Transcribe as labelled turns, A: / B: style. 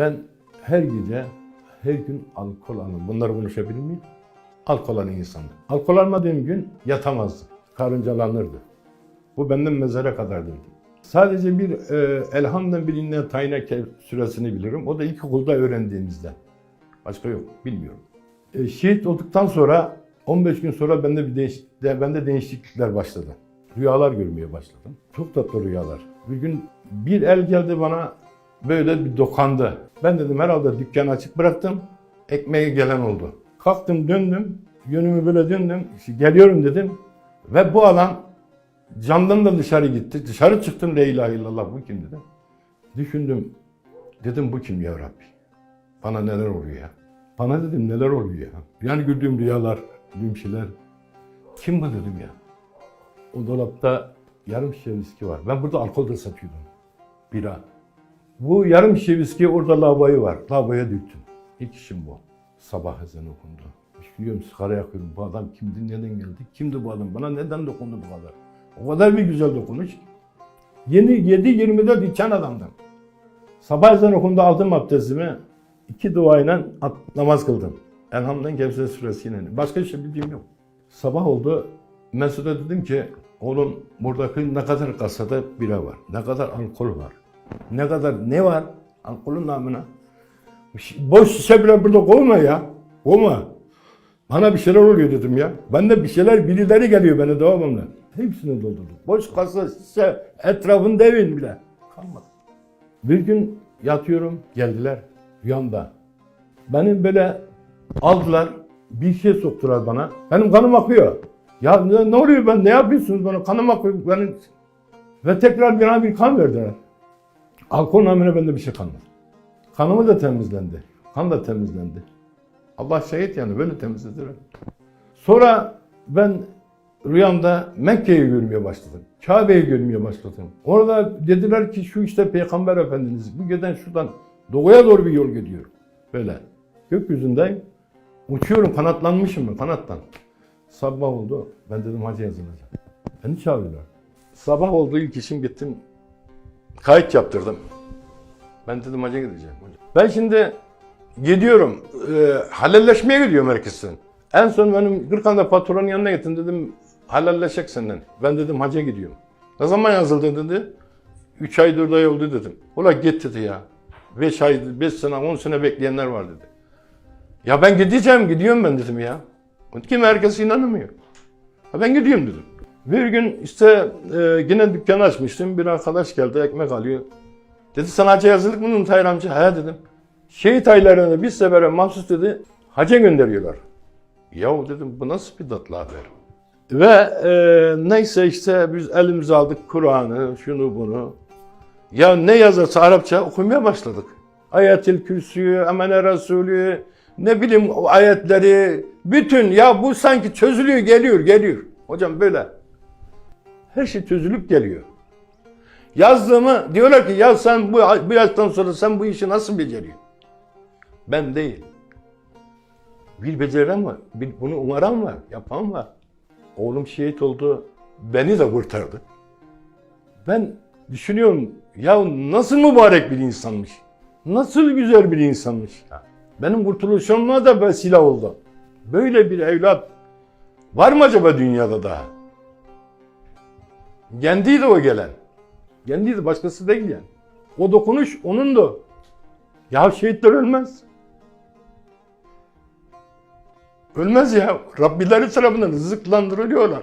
A: Ben her gece, her gün alkol alın. Bunları konuşabilir miyim? Alkol alan insandım. Alkol almadığım gün yatamazdım. Karıncalanırdı. Bu benden mezara kadardı. Sadece bir e, elhamdan birine tayine süresini bilirim. O da ilkokulda öğrendiğimizde. Başka yok, bilmiyorum. E, şehit olduktan sonra 15 gün sonra bende bir değiş, de, bende değişiklikler başladı. Rüyalar görmeye başladım. Çok tatlı rüyalar. Bir gün bir el geldi bana böyle bir dokandı. Ben dedim herhalde dükkanı açık bıraktım. Ekmeğe gelen oldu. Kalktım döndüm. Yönümü böyle döndüm. İşte geliyorum dedim. Ve bu adam camdan da dışarı gitti. Dışarı çıktım la ilahe illallah bu kim dedim. Düşündüm. Dedim bu kim ya Rabbi? Bana neler oluyor ya? Bana dedim neler oluyor ya? Yani gördüğüm rüyalar, gördüğüm şeyler. Kim bu dedim ya? O dolapta yarım şişe viski var. Ben burada alkol da satıyordum. Bira. Bu yarım şişe viski orada lavaboyu var. Lavaboya döktüm. İlk işim bu. Sabah ezanı okundu. Düşünüyorum sigara yakıyorum. Bu adam kimdi, neden geldi? Kimdi bu adam? Bana neden dokundu bu kadar? O kadar bir güzel dokunuş. Yeni 7-24 içen adamdım. Sabah ezanı okundu aldım abdestimi. İki duayla namaz kıldım. Elhamdülillah Kevser suresiyle. Başka şey bildiğim yok. Sabah oldu. Mesut'a dedim ki oğlum buradaki ne kadar kasada bira var, ne kadar alkol var, ne kadar ne var alkolün namına. Boş şişe bile burada koyma ya. Koyma. Bana bir şeyler oluyor dedim ya. Bende bir şeyler birileri geliyor bana devamlı. Hepsini doldurdum. Boş kasa şişe etrafında evin bile. Kalmadı. Bir gün yatıyorum geldiler rüyamda. Benim böyle aldılar bir şey soktular bana. Benim kanım akıyor. Ya ne, ne oluyor ben ne yapıyorsunuz bana kanım akıyor benim. Ve tekrar bana bir kan verdiler. Alkol namına bende bir şey kalmadı. Kanımı da temizlendi. Kan da temizlendi. Allah şahit yani böyle temizlediler. Sonra ben rüyamda Mekke'yi görmeye başladım. Kabe'yi görmeye başladım. Orada dediler ki şu işte Peygamber Efendimiz bu giden şuradan doğuya doğru bir yol gidiyor. Böyle. Gökyüzündeyim. Uçuyorum kanatlanmışım ben kanattan. Sabah oldu. Ben dedim hacı yazılacağım. Beni çağırıyorlar. Sabah oldu ilk işim gittim. Kayıt yaptırdım. Ben dedim hacca gideceğim. Ben şimdi gidiyorum. E, halelleşmeye gidiyorum herkesin. En son benim Gırkan'da patronun yanına gittim dedim halalleşecek senden. Ben dedim hacca gidiyorum. Ne zaman yazıldın dedi. 3 ay 4 ay oldu dedim. Ula git dedi ya. 5 ay, 5 sene, 10 sene bekleyenler var dedi. Ya ben gideceğim, gidiyorum ben dedim ya. Kim herkes inanmıyor. Ha ben gidiyorum dedim. Bir gün işte e, yine dükkan açmıştım. Bir arkadaş geldi ekmek alıyor. Dedi sana hacca yazılık mı Tahir amca? He dedim. Şehit aylarını bir sefere mahsus dedi. Hacca gönderiyorlar. Yahu dedim bu nasıl bir tatlı haber? Ve e, neyse işte biz elimize aldık Kur'an'ı, şunu bunu. Ya ne yazarsa Arapça okumaya başladık. Ayetül Kürsü'yü, Emene Resulü, ne bileyim ayetleri, bütün ya bu sanki çözülüyor, geliyor, geliyor. Hocam böyle. Her şey çözülüp geliyor. Yazdığımı diyorlar ki ya sen bu, bu yaştan sonra sen bu işi nasıl beceriyorsun? Ben değil. Bir beceren var, bir bunu umaran var, yapan var. Oğlum şehit oldu, beni de kurtardı. Ben düşünüyorum ya nasıl mübarek bir insanmış. Nasıl güzel bir insanmış ya. Benim kurtuluşuma da vesile oldu. Böyle bir evlat var mı acaba dünyada daha? Kendiydi o gelen. Kendiydi başkası değil yani. O dokunuş onun da. Ya şehitler ölmez. Ölmez ya. Rabbileri tarafından rızıklandırılıyorlar.